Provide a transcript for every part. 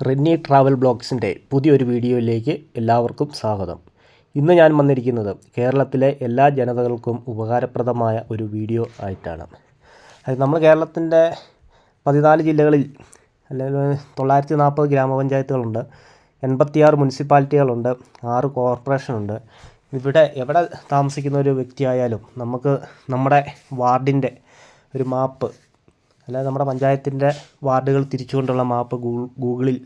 Renny travel ബ്ലോഗ്സിന്റെ പുതിയൊരു വീഡിയോയിലേക്ക് എല്ലാവർക്കും സ്വാഗതം. ഇന്ന് ഞാൻ വന്നിരിക്കുന്നത് കേരളത്തിലെ എല്ലാ ജനതകൾക്കും ഉപകാരപ്രദമായ ഒരു വീഡിയോ ആയിട്ടാണ്. അതായത് നമ്മൾ കേരളത്തിന്റെ പതിനാല് ജില്ലകളിൽ അല്ലെങ്കിൽ തൊള്ളായിരത്തി നാൽപ്പത് ഗ്രാമപഞ്ചായത്തുകളുണ്ട് എൺപത്തിയാറ് മുനിസിപ്പാലിറ്റികളുണ്ട് ആറ് കോർപ്പറേഷനുണ്ട്. ഇവിടെ എവിടെ താമസിക്കുന്ന ഒരു വ്യക്തിയായാലും നമുക്ക് നമ്മുടെ വാർഡിന്റെ ഒരു മാപ്പ് അല്ലാതെ നമ്മുടെ പഞ്ചായത്തിന്റെ വാർഡുകൾ തിരിച്ചുകൊണ്ടുള്ള മാപ്പ് ഗൂഗിളിൽ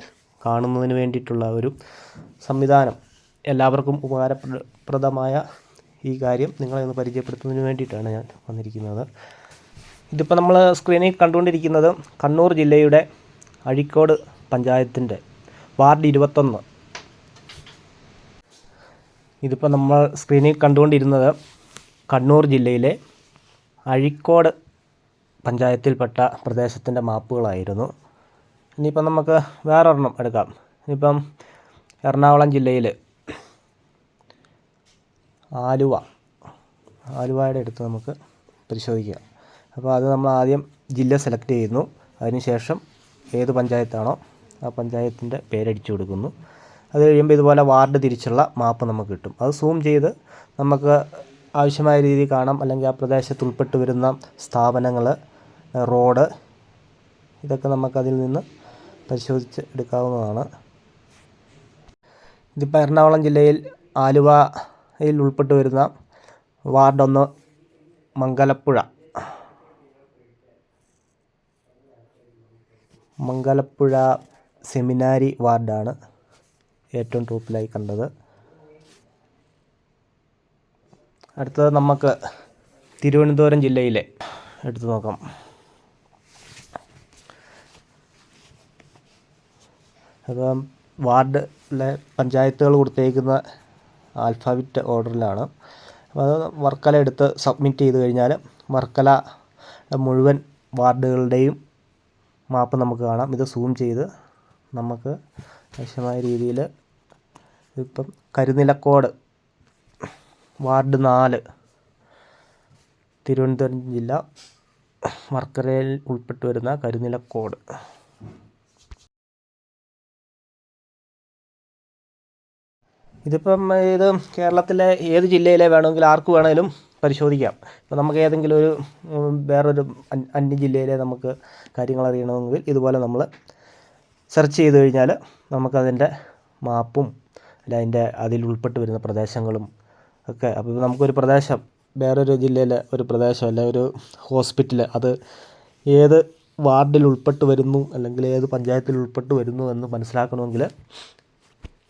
കാണുന്നതിന് വേണ്ടിയിട്ടുള്ള ഒരു സംവിധാനം. എല്ലാവർക്കും ഉപകാരപ്രദമായ ഈ കാര്യം നിങ്ങളെ ഒന്ന് പരിചയപ്പെടുത്തുന്നതിന് വേണ്ടിയിട്ടാണ് ഞാൻ വന്നിരിക്കുന്നത്. ഇതിപ്പോൾ നമ്മൾ സ്ക്രീനിൽ കണ്ടുകൊണ്ടിരിക്കുന്നത് കണ്ണൂർ ജില്ലയുടെ അഴിക്കോട് പഞ്ചായത്തിന്റെ വാർഡ് ഇരുപത്തൊന്ന്. ഇതിപ്പോൾ നമ്മൾ സ്ക്രീനിൽ കണ്ടുകൊണ്ടിരുന്നത് കണ്ണൂർ ജില്ലയിലെ അഴീക്കോട് പഞ്ചായത്തിൽപ്പെട്ട പ്രദേശത്തിന്റെ മാപ്പുകളായിരുന്നു. ഇനിയിപ്പം നമുക്ക് വേറൊരെണ്ണം എടുക്കാം. ഇനിയിപ്പം എറണാകുളം ജില്ലയിൽ ആലുവ. ആലുവയുടെ അടുത്ത് നമുക്ക് പരിശോധിക്കാം. അപ്പോൾ അത് നമ്മൾ ആദ്യം ജില്ല സെലക്ട് ചെയ്യുന്നു. അതിനുശേഷം ഏത് പഞ്ചായത്താണോ ആ പഞ്ചായത്തിന്റെ പേരടിച്ചു കൊടുക്കുന്നു. അത് കഴിയുമ്പോൾ ഇതുപോലെ വാർഡ് തിരിച്ചുള്ള മാപ്പ് നമുക്ക് കിട്ടും. അത് സൂം ചെയ്ത് നമുക്ക് ആവശ്യമായ രീതി കാണാം. അല്ലെങ്കിൽ ആ പ്രദേശത്ത് ഉൾപ്പെട്ട് വരുന്ന സ്ഥാപനങ്ങൾ റോഡ് ഇതൊക്കെ നമുക്കതിൽ നിന്ന് പരിശോധിച്ച് എടുക്കാവുന്നതാണ്. ഇതിപ്പോൾ എറണാകുളം ജില്ലയിൽ ആലുവയിൽ ഉൾപ്പെട്ട് വരുന്ന വാർഡൊന്ന് മംഗലപ്പുഴ. മംഗലപ്പുഴ സെമിനാരി വാർഡാണ് ഏറ്റവും ടോപ്പിലായി കണ്ടത്. അടുത്തത് നമുക്ക് തിരുവനന്തപുരം ജില്ലയിലെ എടുത്തു നോക്കാം. അപ്പം വാർഡിലെ പഞ്ചായത്തുകൾ കൊടുത്തേക്കുന്ന ആൽഫാബറ്റ് ഓർഡറിലാണ് അപ്പോൾ അത് വർക്കല എടുത്ത് സബ്മിറ്റ് ചെയ്ത് കഴിഞ്ഞാൽ വർക്കല മുഴുവൻ വാർഡുകളുടെയും മാപ്പ് നമുക്ക് കാണാം. ഇത് സൂം ചെയ്ത് നമുക്ക് ആവശ്യമായ രീതിയിൽ ഇപ്പം കരുനിലക്കോട് വാർഡ് നാല്. തിരുവനന്തപുരം ജില്ല വർക്കലയിൽ ഉൾപ്പെട്ടു വരുന്ന കരുനിലക്കോട്. ഇതിപ്പം ഇത് കേരളത്തിലെ ഏത് ജില്ലയിലെ വേണമെങ്കിലും ആർക്ക് വേണമെങ്കിലും പരിശോധിക്കാം. ഇപ്പോൾ നമുക്ക് ഏതെങ്കിലും ഒരു വേറൊരു അന്യ ജില്ലയിലെ നമുക്ക് കാര്യങ്ങൾ അറിയണമെങ്കിൽ ഇതുപോലെ നമ്മൾ സെർച്ച് ചെയ്ത് കഴിഞ്ഞാൽ നമുക്കതിന്റെ മാപ്പും അല്ല അതിന്റെ അതിൽ ഉൾപ്പെട്ട് വരുന്ന പ്രദേശങ്ങളും ഒക്കെ. അപ്പോൾ നമുക്കൊരു പ്രദേശം വേറൊരു ജില്ലയിലെ ഒരു പ്രദേശം അല്ലെ ഒരു ഹോസ്പിറ്റൽ അത് ഏത് വാർഡിൽ ഉൾപ്പെട്ട് വരുന്നു അല്ലെങ്കിൽ ഏത് പഞ്ചായത്തിൽ ഉൾപ്പെട്ട് വരുന്നു എന്ന് മനസ്സിലാക്കണമെങ്കിൽ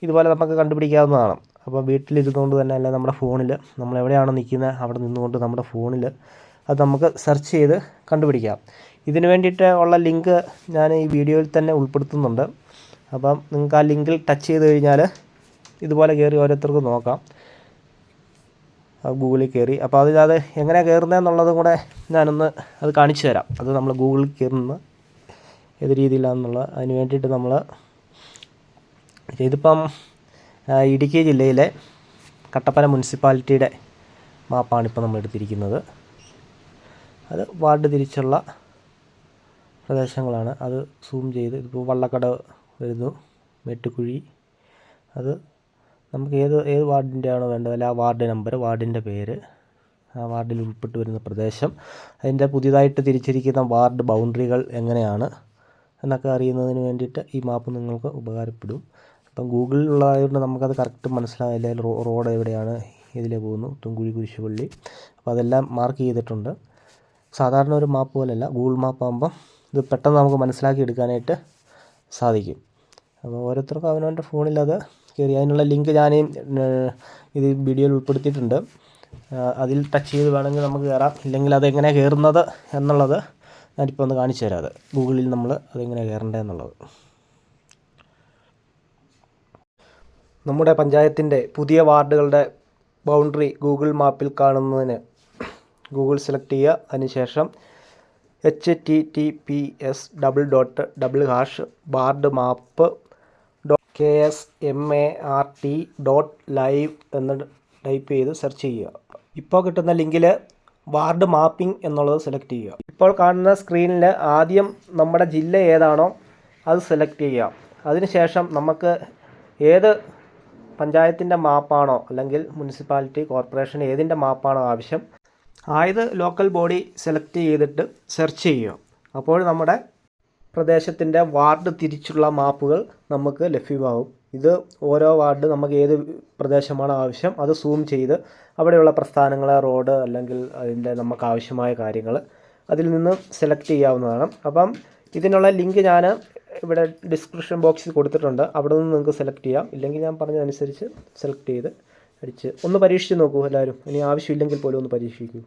ഇതുപോലെ നമുക്ക് കണ്ടുപിടിക്കാവുന്നതാണ്. അപ്പോൾ വീട്ടിലിരുന്നുകൊണ്ട് തന്നെ അല്ല നമ്മുടെ ഫോണിൽ നമ്മൾ എവിടെയാണ് നിൽക്കുന്നത് അവിടെ നിന്നുകൊണ്ട് നമ്മുടെ ഫോണിൽ അത് നമുക്ക് സെർച്ച് ചെയ്ത് കണ്ടുപിടിക്കാം. ഇതിന് വേണ്ടിയിട്ട് ഉള്ള ലിങ്ക് ഞാൻ ഈ വീഡിയോയിൽ തന്നെ ഉൾപ്പെടുത്തുന്നുണ്ട്. അപ്പം നിങ്ങൾക്ക് ആ ലിങ്കിൽ ടച്ച് ചെയ്ത് കഴിഞ്ഞാൽ ഇതുപോലെ കയറി ഓരോരുത്തർക്കും നോക്കാം. ഗൂഗിളിൽ കയറി. അപ്പോൾ അത് അത് എങ്ങനെ കയറുന്നതെന്നുള്ളതും കൂടെ ഞാനൊന്ന് അത് കാണിച്ചു തരാം. അത് നമ്മൾ ഗൂഗിളിൽ കയറുന്ന ഏത് രീതിയിലാണെന്നുള്ളത് അതിന് വേണ്ടിയിട്ട് നമ്മൾ ഇതിപ്പം ഇടുക്കി ജില്ലയിലെ കട്ടപ്പന മുനിസിപ്പാലിറ്റിയുടെ മാപ്പാണ് ഇപ്പോൾ നമ്മൾ എടുത്തിരിക്കുന്നത്. അത് വാർഡ് തിരിച്ചുള്ള പ്രദേശങ്ങളാണ്. അത് സൂം ചെയ്ത് ഇതിപ്പോൾ വള്ളക്കട വരുന്നു മെട്ടുക്കുഴി അത് നമുക്ക് ഏത് ഏത് വാർഡിന്റെ ആണോ വേണ്ടത് ആ വാർഡ് നമ്പർ വാർഡിന്റെ പേര് ആ വാർഡിൽ ഉൾപ്പെട്ട് വരുന്ന പ്രദേശം അതിന്റെ പുതിയതായിട്ട് തിരിച്ചിരിക്കുന്ന വാർഡ് ബൗണ്ടറികൾ എങ്ങനെയാണ് എന്നൊക്കെ അറിയുന്നതിന് വേണ്ടിയിട്ട് ഈ മാപ്പ് നിങ്ങൾക്ക് ഉപകാരപ്പെടും. അപ്പം ഗൂഗിളിലുള്ളതായതുകൊണ്ട് നമുക്കത് കറക്റ്റ് മനസ്സിലാവില്ല റോഡ് എവിടെയാണ് ഇതിലേ പോകുന്നു തുങ്കുഴി കുരിശുപള്ളി. അപ്പോൾ അതെല്ലാം മാർക്ക് ചെയ്തിട്ടുണ്ട്. സാധാരണ ഒരു മാപ്പ് പോലെയല്ല ഗൂഗിൾ മാപ്പ് ആകുമ്പം ഇത് പെട്ടെന്ന് നമുക്ക് മനസ്സിലാക്കി എടുക്കാനായിട്ട് സാധിക്കും. അപ്പോൾ ഓരോരുത്തർക്കും അവനവന്റെ ഫോണിൽ അത് കയറി അതിനുള്ള ലിങ്ക് ഞാൻ ഇത് വീഡിയോയിൽ ഉൾപ്പെടുത്തിയിട്ടുണ്ട്. അതിൽ ടച്ച് ചെയ്ത് വേണമെങ്കിൽ നമുക്ക് കയറാം. ഇല്ലെങ്കിൽ അതെങ്ങനെ കയറുന്നത് എന്നുള്ളത് ഞാനിപ്പോൾ ഒന്ന് കാണിച്ചു തരാം അത്. ഗൂഗിളിൽ നമ്മൾ അതെങ്ങനെ കയറേണ്ടത് എന്നുള്ളത്. നമ്മുടെ പഞ്ചായത്തിന്റെ പുതിയ വാർഡുകളുടെ ബൗണ്ടറി ഗൂഗിൾ മാപ്പിൽ കാണുന്നതിന് ഗൂഗിൾ സെലക്ട് ചെയ്യുക. അതിനുശേഷം H T T P S double dot double hash ward map K S M A R T dot live എന്ന് ടൈപ്പ് ചെയ്ത് സെർച്ച് ചെയ്യുക. ഇപ്പോൾ കിട്ടുന്ന ലിങ്കിൽ വാർഡ് മാപ്പിംഗ് എന്നുള്ളത് സെലക്ട് ചെയ്യുക. ഇപ്പോൾ കാണുന്ന സ്ക്രീനിൽ ആദ്യം നമ്മുടെ ജില്ല ഏതാണോ അത് സെലക്ട് ചെയ്യുക. അതിനുശേഷം നമുക്ക് ഏത് പഞ്ചായത്തിന്റെ മാപ്പാണോ അല്ലെങ്കിൽ മുനിസിപ്പാലിറ്റി കോർപ്പറേഷൻ ഏതിന്റെ മാപ്പാണോ ആവശ്യം ആയത് ലോക്കൽ ബോഡി സെലക്ട് ചെയ്തിട്ട് സെർച്ച് ചെയ്യുക. അപ്പോൾ നമ്മുടെ പ്രദേശത്തിന്റെ വാർഡ് തിരിച്ചുള്ള മാപ്പുകൾ നമുക്ക് ലഭ്യമാകും. ഇത് ഓരോ വാർഡ് നമുക്ക് ഏത് പ്രദേശമാണ് ആവശ്യം അത് സൂം ചെയ്ത് അവിടെയുള്ള പ്രസ്ഥാനങ്ങൾ റോഡ് അല്ലെങ്കിൽ അതിന്റെ നമുക്ക് ആവശ്യമായ കാര്യങ്ങൾ അതിൽ നിന്ന് സെലക്ട് ചെയ്യാവുന്നതാണ്. അപ്പം ഇതിനുള്ള ലിങ്ക് ഞാൻ ഇവിടെ ഡിസ്ക്രിപ്ഷൻ ബോക്സിൽ കൊടുത്തിട്ടുണ്ട്. അവിടെ നിന്ന് നിങ്ങൾക്ക് സെലക്ട് ചെയ്യാം. ഇല്ലെങ്കിൽ ഞാൻ പറഞ്ഞതനുസരിച്ച് സെലക്ട് ചെയ്ത് അടിച്ച് ഒന്ന് പരീക്ഷിച്ച് നോക്കൂ എല്ലാവരും. ഇനി ആവശ്യമില്ലെങ്കിൽ പോലും ഒന്ന് പരീക്ഷിക്കൂ.